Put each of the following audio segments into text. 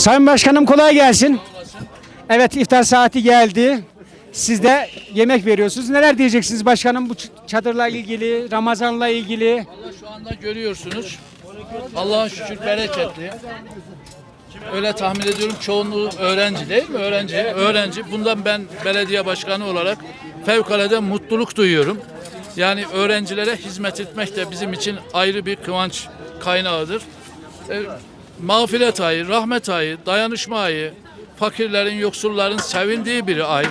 Sayın Başkanım kolay gelsin. Evet iftar saati geldi. Siz de yemek veriyorsunuz. Neler diyeceksiniz başkanım bu çadırla ilgili, Ramazan'la ilgili? Valla şu anda görüyorsunuz. Allah'a şükür bereketli. Öyle tahmin ediyorum çoğunluğu öğrenci değil mi? Öğrenci. Öğrenci. Bundan ben belediye başkanı olarak fevkalade mutluluk duyuyorum. Yani öğrencilere hizmet etmek de bizim için ayrı bir kıvanç kaynağıdır. Mağfiret ayı, rahmet ayı, dayanışma ayı, fakirlerin, yoksulların sevindiği bir ay.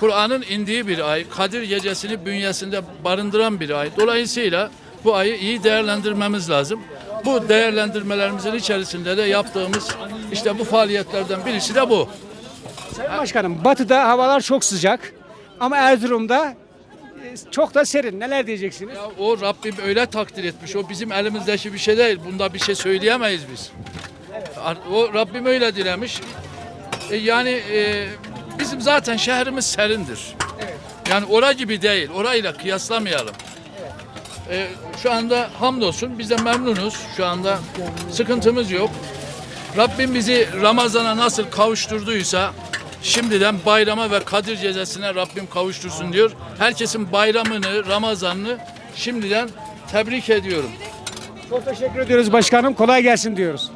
Kur'an'ın indiği bir ay, Kadir gecesini bünyesinde barındıran bir ay. Dolayısıyla bu ayı iyi değerlendirmemiz lazım. Bu değerlendirmelerimizin içerisinde de yaptığımız işte bu faaliyetlerden birisi de bu. Sayın Başkanım batıda havalar çok sıcak ama Erzurum'da çok da serin. Neler diyeceksiniz? Ya o Rabbim öyle takdir etmiş. O bizim elimizdeki bir şey değil. Bunda bir şey söyleyemeyiz biz. O Rabbim öyle dilemiş. E, yani e, bizim zaten şehrimiz serindir. Yani ora gibi değil. Orayla kıyaslamayalım. E, şu anda hamdolsun biz de memnunuz. Şu anda sıkıntımız yok. Rabbim bizi Ramazan'a nasıl kavuşturduysa şimdiden bayrama ve Kadir Gecesi'ne Rabbim kavuştursun diyor. Herkesin bayramını, Ramazan'ını şimdiden tebrik ediyorum. Çok teşekkür ediyoruz başkanım. Kolay gelsin diyoruz.